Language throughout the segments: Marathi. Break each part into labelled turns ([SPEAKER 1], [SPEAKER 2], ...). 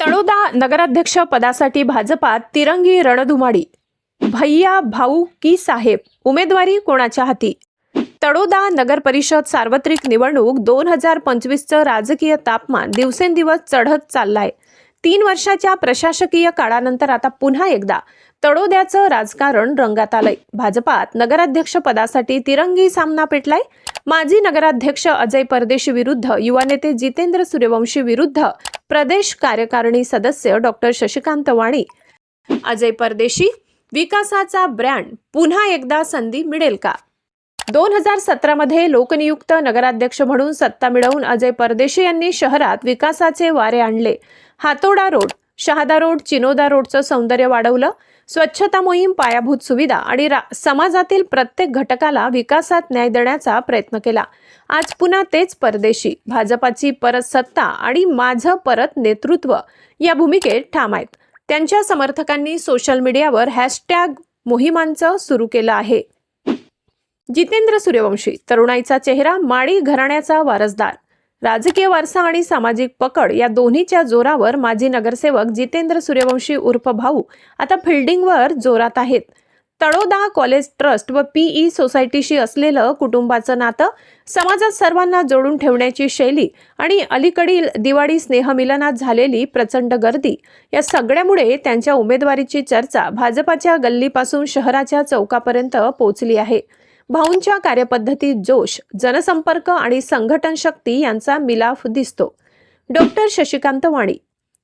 [SPEAKER 1] तळोदा नगराध्यक्ष पदासाठी भाजपात तिरंगी रणधुमाडी भैया भाऊ की साहेब उमेदवारी कोणाच्या हाती? तळोदा नगर परिषद सार्वत्रिक निवडणूक दोन हजार पंचवीसचं राजकीय तापमान दिवसेंदिवस चढत चाललाय. तीन वर्षाच्या प्रशासकीय काळानंतर आता पुन्हा एकदा तळोद्याचं राजकारण रंगात आलंय. भाजपात नगराध्यक्ष पदासाठी तिरंगी सामना पेटलाय. माजी नगराध्यक्ष अजय परदेशी विरुद्ध युवा नेते जितेंद्र सूर्यवंशी विरुद्ध प्रदेश कार्यकारिणी सदस्य डॉक्टर शशिकांत वाणी. अजय परदेशी विकासाचा ब्रँड पुन्हा एकदा संधी मिळेल का? दोन हजार सतरामध्ये लोकनियुक्त नगराध्यक्ष म्हणून सत्ता मिळवून अजय परदेशी यांनी शहरात विकासाचे वारे आणले. हातोडा रोड शहादा रोड चिनोदा रोडचं सौंदर्य वाढवलं. स्वच्छता मोहीम पायाभूत सुविधा आणि रा समाजातील प्रत्येक घटकाला विकासात न्याय देण्याचा प्रयत्न केला. आज पुन्हा तेच परदेशी भाजपाची परत सत्ता आणि माझं परत नेतृत्व या भूमिकेत ठाम आहेत. त्यांच्या समर्थकांनी सोशल मीडियावर हॅशटॅग मोहिमांचं सुरू केलं आहे. जितेंद्र सूर्यवंशी तरुणाईचा चेहरा माळी घराण्याचा वारसदार राजकीय वारसा आणि सामाजिक पकड या दोन्हीच्या जोरावर माजी नगरसेवक जितेंद्र सूर्यवंशी उर्फ भाऊ आता फिल्डिंगवर जोरात आहेत. तळोदा कॉलेज ट्रस्ट व पीई सोसायटीशी असलेलं कुटुंबाचं नातं समाजात सर्वांना जोडून ठेवण्याची शैली आणि अलीकडील दिवाळी स्नेहमिलनात झालेली प्रचंड गर्दी या सगळ्यामुळे त्यांच्या उमेदवारीची चर्चा भाजपाच्या गल्लीपासून शहराच्या चौकापर्यंत पोचली आहे. भाऊंच्या कार्यपद्धतीत जोश जनसंपर्क आणि संघटन शक्ती यांचा मिलाफ दिसतो. डॉक्टर शशिकांत वाणी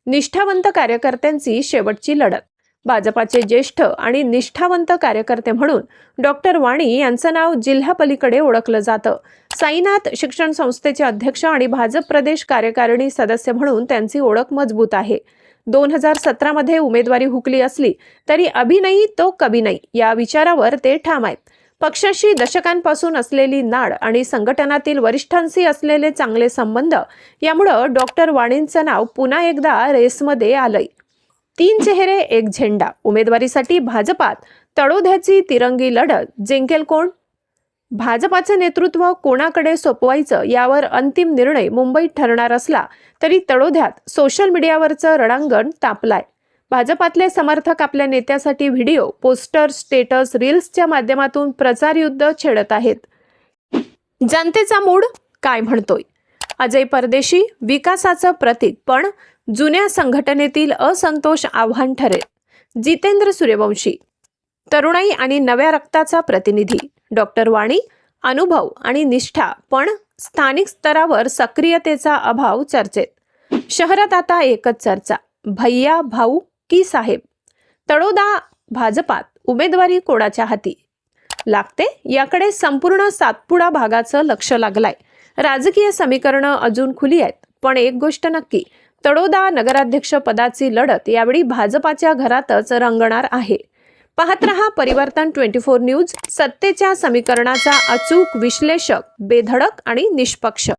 [SPEAKER 1] निष्ठावंत कार्यकर्त्यांची शेवटची लढत. भाजपाचे ज्येष्ठ आणि निष्ठावंत कार्यकर्ते म्हणून डॉक्टर वाणी यांचं नाव जिल्हापलीकडे ओळखलं जातं. साईनाथ शिक्षण संस्थेचे अध्यक्ष आणि भाजप प्रदेश कार्यकारिणी सदस्य म्हणून त्यांची ओळख मजबूत आहे. दोन हजार सतरामध्ये उमेदवारी हुकली असली तरी अभिनयी तो कभी नाही या विचारावर ते ठाम आहेत. पक्षाशी दशकांपासून असलेली नाड आणि संघटनातील वरिष्ठांशी असलेले चांगले संबंध यामुळं डॉक्टर वाणींचं नाव पुन्हा एकदा रेसमध्ये आलंय. तीन चेहरे एक झेंडा. उमेदवारीसाठी भाजपात तळोध्याची तिरंगी लढत. जिंकेल कोण? भाजपाचं नेतृत्व कोणाकडे सोपवायचं यावर अंतिम निर्णय मुंबईत ठरणार असला तरी तळोध्यात सोशल मीडियावरचं रणांगण तापलाय. भाजपातले समर्थक आपल्या नेत्यासाठी व्हिडिओ पोस्टर स्टेटस रील्सच्या माध्यमातून प्रचार युद्ध छेडत आहेत. जनतेचा मूड काय म्हणतोय? अजय परदेशी विकासाचं प्रतीक पण जुन्या संघटनेतील असंतोष आव्हान ठरेल. जितेंद्र सूर्यवंशी तरुणाई आणि नव्या रक्ताचा प्रतिनिधी. डॉक्टर वाणी अनुभव आणि निष्ठा पण स्थानिक स्तरावर सक्रियतेचा अभाव चर्चेत. शहरात आता एकच चर्चा भैया भाऊ की साहेब? तळोदा भाजपात उमेदवारी कोणाच्या हाती? लागते? याकडे संपूर्ण सातपुडा भागाचं लक्ष लागलाय. राजकीय समीकरणं अजून खुली आहेत पण एक गोष्ट नक्की तळोदा नगराध्यक्ष पदाची लढत यावेळी भाजपाच्या घरातच रंगणार आहे. पाहत रहा परिवर्तन ट्वेंटी फोर न्यूज सत्तेच्या समीकरणाचा अचूक विश्लेषक बेधडक आणि निष्पक्ष.